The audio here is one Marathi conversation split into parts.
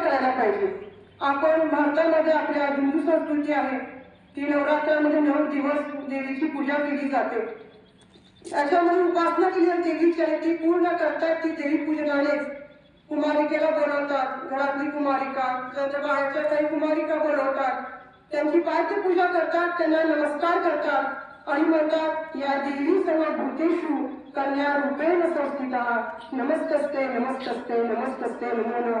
करायला पाहिजे. आपण भारतामध्ये आपल्या हिंदू संस्कृती आहे. ती नवरात्रामध्ये नऊ दिवस देवीची पूजा केली जाते. त्याच्यामध्ये उपासना केली जाते. देवीची आहे ती पूर्ण करतात. ती देवी पूजनानेच कुमारिकेला बोलवतात घरातली कुमारिका त्यांच्या बाहेरच्या काही कुमारिका बोलवतात त्यांची पायथ्य पूजा करतात. त्यांना नमस्कार करतात. आणि म्हणतात या देवी सर्व भूतेषु कन्या रूपेण संस्थिता. नमस्कस्ते नमस्कस्ते नमस्कस्ते नमो नमः.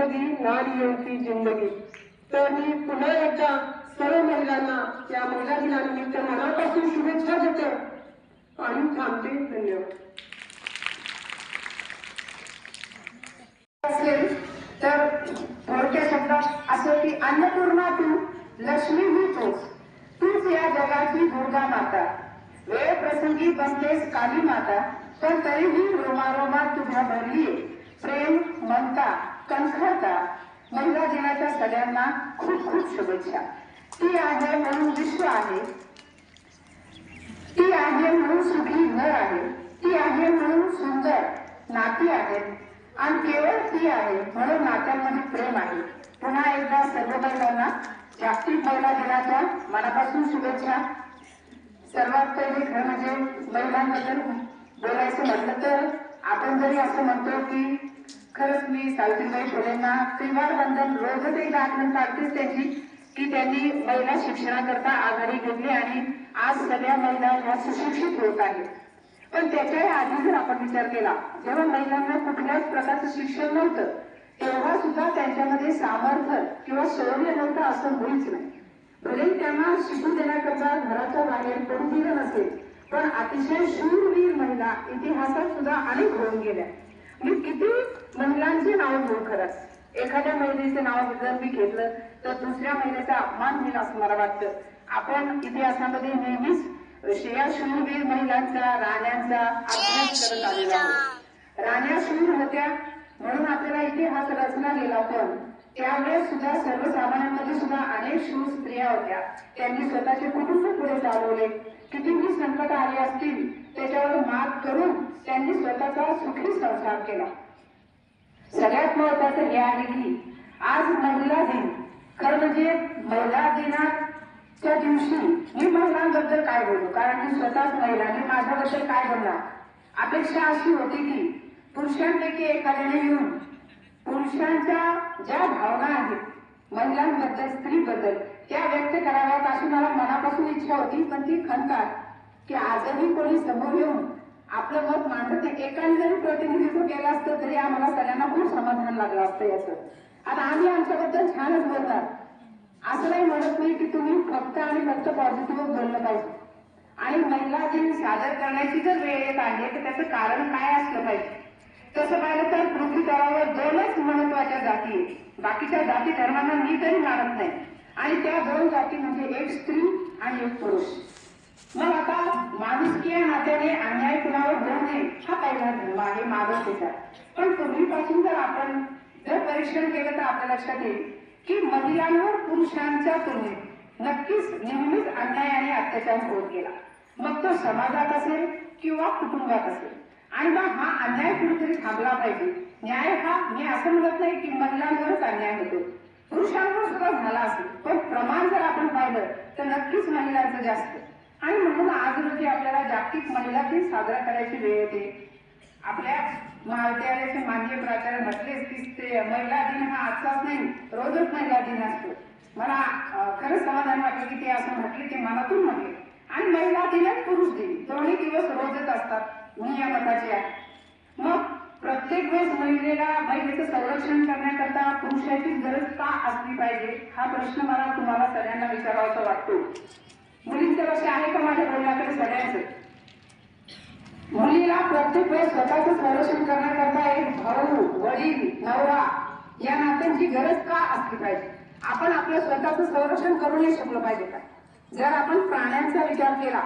जिंदगी नारी की जिंदगी. तर मी पुन्हा एकदा सर्व महिलांना या महिला दिनानिमित्त मनापासून शुभेच्छा देते. आणि थांबते. धन्यवाद. असेल तर थोडक्या शब्दात असं की अन्नपूर्णा तू लक्ष्मी ही तूच. तूच या जगाची दुर्गा माता. वेळ प्रसंगी बनतेस काली माता पण तरीही रोमारोमा तुझ्या भरली प्रेम ममता कणखरता महिला दिनाच्या सगळ्यांना खूप खूप शुभेच्छा. ती आहे म्हणून विश्व आहे. ती आहे म्हणून सुखी घर आहे. ती आहे म्हणून सुंदर नाती आहेत. आणि केवळ ती आहे म्हणून नात्यांमध्ये प्रेम आहे. पुन्हा एकदा सर्व महिलांना जागतिक महिला दिनाच्या मनापासून शुभेच्छा. सर्वात पहिले खरं म्हणजे महिलांबद्दल बोलायचं म्हटलं तर आपण जरी असं म्हणतो की खरंच मी सावित्रीबाई फुलेंना त्रिवार वंदन रोजच एकदा आठवण काढतेच त्यांची की त्यांनी महिला शिक्षणाकरता आघाडी घेतली आणि आज सगळ्या महिला ह्या सुशिक्षित होत आहेत. पण त्याच्याही आधी जर आपण विचार केला जेव्हा महिलांना कुठल्याच प्रकारचं शिक्षण नव्हतं तेव्हा सुद्धा त्यांच्यामध्ये सामर्थ्य किंवा शौर्य नव्हतं असं होईच नाही. भले त्यांना शिकू देण्याकरता घराच्या बाहेर पडू दिलं नसेल पण अतिशय शूरवीर महिला इतिहासात सुद्धा अनेक होऊन गेल्या. मी किती महिलांची नाव घेऊ खरंच. एखाद्या महिलेचं नाव जर मी घेतलं तर दुसऱ्या महिलेचा अपमान होईल असं मला वाटतं. आपण इतिहासामध्ये नेहमीच श्रेया शूरवीर महिलांचा राण्यांचा अभ्यास करत आलेला आहोत. राण्या शूर होत्या म्हणून आपल्याला इतिहास रचला गेला पण त्यावेळेस सुद्धा सर्वसामान्यांमध्ये सुद्धा अनेक शूर स्त्रिया होत्या. त्यांनी स्वतःचे कुटुंब पुढे चालवले. कितीही संकट आले असतील त्याच्यावर मात करून त्यांनी स्वतःचा सुखी संसार केला. सगळ्यात महत्वाचं हे आहे की आज महिला दिन. खरं म्हणजे महिला दिनाच्या दिवशी मी महिलांबद्दल काय बोलू? कारण मी स्वतःच महिला मी माझ्याबद्दल काय बोलणार? अपेक्षा अशी होती की पुरुषांपैकी एखाद्याने येऊन पुरुषांच्या ज्या भावना आहेत महिलांबद्दल स्त्रीबद्दल त्या व्यक्त कराव्यात अशी मला मनापासून इच्छा होती पण ती खणकार की आजही कोणी समोर येऊन आपलं मत मांडत नाही. एकाने जरी प्रतिनिधित्व केलं असतं तरी आम्हाला सगळ्यांना खूप समाधान लागलं असतं याचं. आता आम्ही आमच्याबद्दल छानच बोलणार. असं नाही म्हणत नाही की तुम्ही फक्त आणि फक्त पॉझिटिव्ह बोललं पाहिजे. आणि महिला दिन सादर करण्याची जर वेळ येत आहे तर त्याचं कारण काय असलं पाहिजे? तसं पाहिलं तर पृथ्वी तळावर दोनच महत्त्वाच्या जाती बाकीच्या जाती धर्मांना मी तरी मानत नाही. आणि त्या दोन जाती म्हणजे एक स्त्री आणि एक पुरुष. मग आता माणुसकी या नात्याने अन्याय कुणावर होऊ हा पहिला धर्म आहे मागत येतात पण पूर्वीपासून जर आपण जर परीक्षण केलं तर आपल्या लक्षात येईल की महिलांवर पुरुषांच्या तुलनेत नक्कीच नेहमीच अन्याय आणि अत्याचार होत गेला. मग तो समाजात असेल किंवा कुटुंबात असेल. आणि मग हा अन्याय कुठेतरी थांबला पाहिजे. न्याय हा मी असं म्हणत नाही की महिलांवरच अन्याय होतो. पुरुषांवर सुद्धा झाला असेल पण प्रमाण जर आपण पाहिलं तर नक्कीच महिलांचं जास्त. आणि म्हणून आज रोजी आपल्याला जागतिक महिला दिन साजरा करायची वेळ येते. आपल्या महाविद्यालयाचे माननीय प्राचार्य म्हटलेच की ते महिला दिन हा आजचाच नाही रोजच महिला दिन असतो. मला खरंच समाधान वाटलं की ते असं म्हटले ते मनातून म्हटले. आणि महिला दिन पुरुष दिन दोन्ही दिवस रोजच असतात. मी या मताची आहे. मग प्रत्येक वेळेस महिलेला महिलेचं संरक्षण करण्याकरता पुरुषाचीच गरज का असली पाहिजे? हा प्रश्न मला तुम्हाला सगळ्यांना विचारावासा वाटतो. मुलींचं लक्ष आहे का माझ्या बोलण्याकडे सगळ्यांचं? मुलीला प्रत्येक वेळेस स्वतःचं संरक्षण करण्याकरता एक भाऊ वडील नवरा या नात्यांची गरज का असली पाहिजे? आपण आपलं स्वतःचं संरक्षण करू नाही शकलो पाहिजे का? जर आपण प्राण्यांचा विचार केला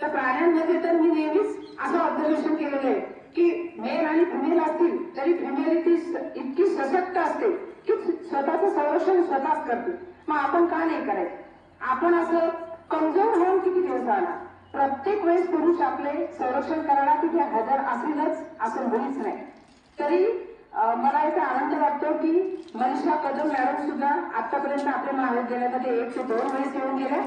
तर प्राण्यांमध्ये तर मी नेहमीच असं ऑब्झर्वेशन केलेलं आहे की मेल आणि फिमेल असतील तरी फिमेल ती इतकी सशक्त असते की स्वतःचं संरक्षण स्वतःच करते. मग आपण का नाही करायचं? आपण असं कमजोर होऊन किती दिवस आला प्रत्येक वेळेस पुरुष आपले संरक्षण करायला तिथे हजर असेलच असं मुळीच नाही तरी मला इथे आनंद वाटतो की मनीषा कदम मॅडम सुद्धा आतापर्यंत आपल्या महाविद्यालयामध्ये एक ते दोन वेळेस येऊन गेल्या.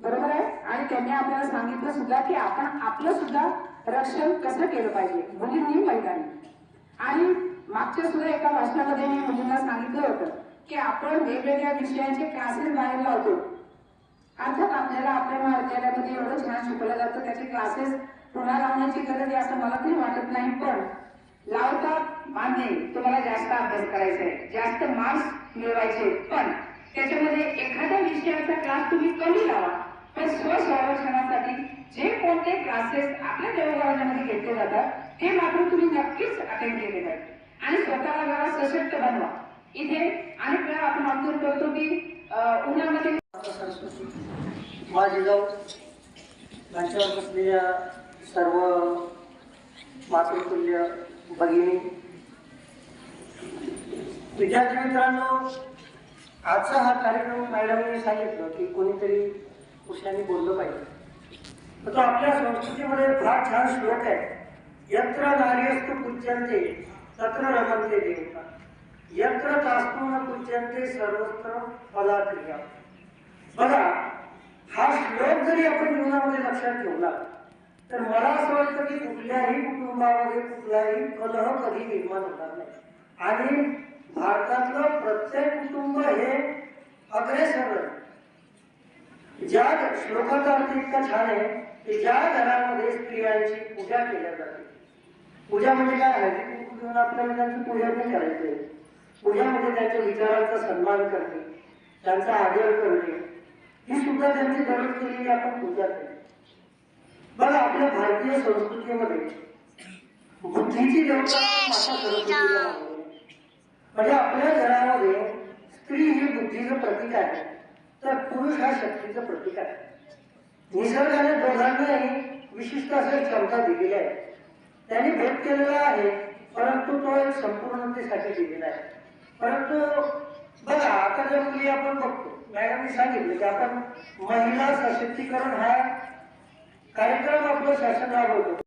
बरोबर आहे? आणि त्यांनी आपल्याला सांगितलं सुद्धा की आपण आपलं सुद्धा रक्षण कसं केलं पाहिजे? मुलींनी महिलांनी आणि मागच्या सुद्धा एका भाषणामध्ये मी मुलींना सांगितलं होतं की आपण वेगवेगळ्या विषयांचे क्लासेस बाहेर लावतो. अर्थात आपल्याला आपल्या महाविद्यालयामध्ये एवढं छान शिकवलं जातं त्याचे क्लासेस पुन्हा लावण्याची गरज आहे असं मला तरी वाटत नाही पण लावता मान्य तुम्हाला जास्त अभ्यास करायचा आहे. जास्त मार्क्स मिळवायचे पण त्याच्यामध्ये एखाद्या विषयाचा क्लास तुम्ही कमी लावा. पण स्वसंरक्षणासाठी जे कोणते क्लासेस आपल्या देवघरामध्ये घेतले जातात ते मात्र तुम्ही नक्कीच अटेंड केले पाहिजे. आणि स्वतःला जरा सशक्त बनवा. इथे अनेक वेळा आपण ऑब्झर्व करतो की अं, उन्हामध्ये माझी जाऊ. त्यांच्यावर बसलेल्या सर्व मातृतुल्य भगिनी. विद्यार्थी मित्रांनो आजचा हा कार्यक्रम मॅडमने सांगितलं की कोणीतरी कुशाने बोललं पाहिजे. तर आपल्या संस्कृतीमध्ये फार छान श्लोक आहे. यत्र नार्यस्तु पूज्यंते तत्र रमंते देवता. यत्र तास्तू न पूज्यंते सर्वत्र पदाक्रिया. बघा हा श्लोक जरी आपण जीवनामध्ये लक्षात ठेवला तर मला असं वाटतं की कुठल्याही कुटुंबामध्ये कुठलाही कलह कधी निर्माण होणार नाही. आणि भारतातलं प्रत्येक कुटुंब हे अग्रेसर आहे. ज्या श्लोकाचा अर्थ इतका छान आहे की ज्या घरामध्ये स्त्रियांची पूजा केल्या जाते. पूजा म्हणजे काय? आहे कुंकू घेऊन आपल्याला त्यांची पूजा नाही करायची. पूजा म्हणजे त्यांच्या विचारांचा सन्मान करणे त्यांचा आदर करणे. ही सुद्धा त्यांची गरज केलेली आपण पूजा करतो बघा आपल्या भारतीय संस्कृतीमध्ये बुद्धीची देवता माता म्हणजे आपल्या घरामध्ये स्त्री ही बुद्धीचं प्रतीक आहे. तर पुरुष हा शक्तीचं प्रतीक आहे. निसर्गाने दोघांनाही विशिष्ट असे क्षमता दिलेली आहे. त्यांनी भेद केलेला आहे परंतु तो एक संपूर्णतेसाठी दिलेला आहे. परंतु बघा आता ज्या मुली आपण बघतो मॅडमनी सांगितलं की आपण महिला सशक्तीकरण हा कार्यक्रम आपलं शासन राबवतो.